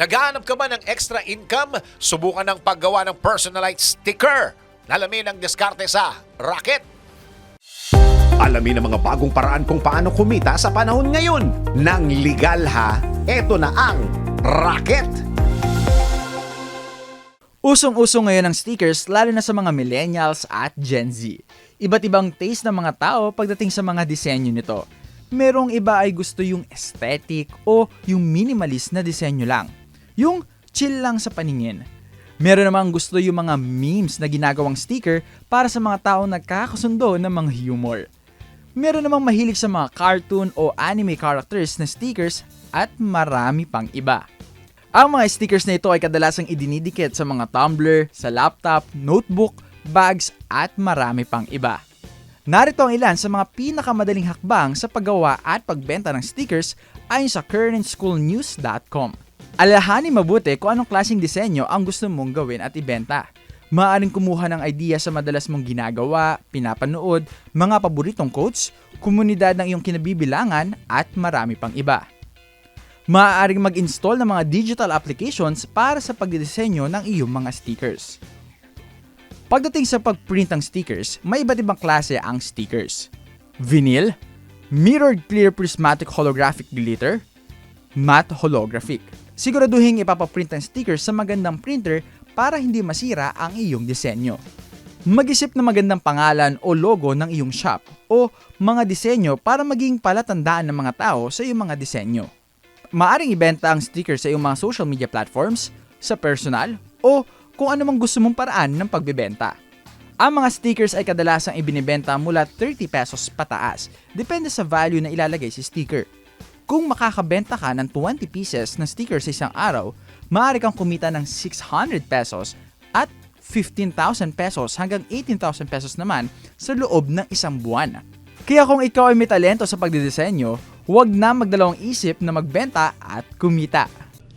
Naghahanap ka ba ng extra income? Subukan ng paggawa ng personalized sticker. Lalamin ang diskarte sa Rocket. Alamin ang mga bagong paraan kung paano kumita sa panahon ngayon. Nang legal ha, eto na ang Rocket! Usong-uso ngayon ang stickers lalo na sa mga millennials at Gen Z. Iba't ibang taste ng mga tao pagdating sa mga disenyo nito. Merong iba ay gusto yung aesthetic o yung minimalist na disenyo lang. Yung chill lang sa paningin. Meron namang gusto yung mga memes na ginagawang sticker para sa mga taong nagkakasundo ng mga humor. Meron namang mahilig sa mga cartoon o anime characters na stickers at marami pang iba. Ang mga stickers na ito ay kadalasang idinidikit sa mga tumbler, sa laptop, notebook, bags at marami pang iba. Narito ang ilan sa mga pinakamadaling hakbang sa paggawa at pagbenta ng stickers ayon sa currentschoolnews.com. Alahani mabuti kung anong klaseng disenyo ang gusto mong gawin at ibenta. Maaaring kumuha ng idea sa madalas mong ginagawa, pinapanood, mga paboritong quotes, komunidad ng iyong kinabibilangan at marami pang iba maaaring mag-install ng mga digital applications para sa pagdidisenyo ng iyong mga stickers. Pagdating sa pagprint ng stickers, may iba't ibang klase ang stickers. Vinyl, mirrored clear prismatic holographic glitter, matte holographic. Siguraduhin ipapaprint ang stickers sa magandang printer para hindi masira ang iyong disenyo. Mag-isip ng magandang pangalan o logo ng iyong shop o mga disenyo para maging palatandaan ng mga tao sa iyong mga disenyo. Maaring ibenta ang sticker sa iyong mga social media platforms, sa personal, o kung ano mang gusto mong paraan ng pagbebenta. Ang mga stickers ay kadalasang ibinibenta mula 30 pesos pataas, depende sa value na ilalagay sa sticker. Kung makakabenta ka ng 20 pieces na sticker sa isang araw, maaari kang kumita ng 600 pesos at 15,000 pesos hanggang 18,000 pesos naman sa loob ng isang buwan. Kaya kung ikaw ay may talento sa pagdidisenyo, huwag na magdalawang isip na magbenta at kumita.